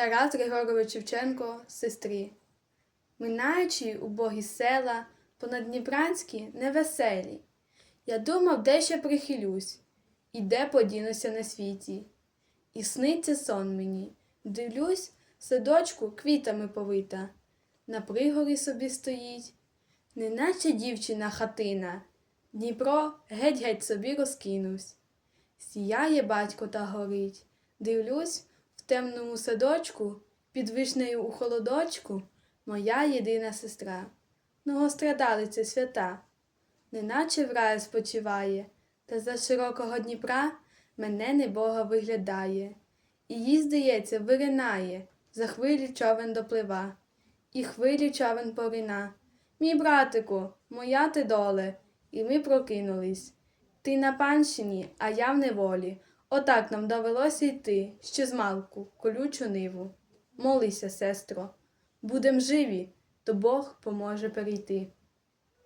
Тарас Григорович Шевченко, сестрі. Минаючи убогі села, понадніпранські невеселі, я думав, де ще прихилюсь, і де подінуся на світі. І сниться сон мені, дивлюсь, садочку квітами повита, на пригорі собі стоїть, неначе дівчина хатина, Дніпро геть-геть собі розкинувсь. Сіяє батько та горить, дивлюсь, темному садочку, під вишнею у холодочку, моя єдина сестра, многострадалиця свята, неначе в раю спочиває, та за широкого Дніпра мене небога виглядає, і їй, здається, виринає, за хвилі човен доплива, і хвилі човен порина. Мій братику, моя ти доле, і ми прокинулись. Ти на панщині, а я в неволі. Отак нам довелося йти ще з малку, колючу ниву. Молися, сестро, будем живі, то Бог поможе перейти.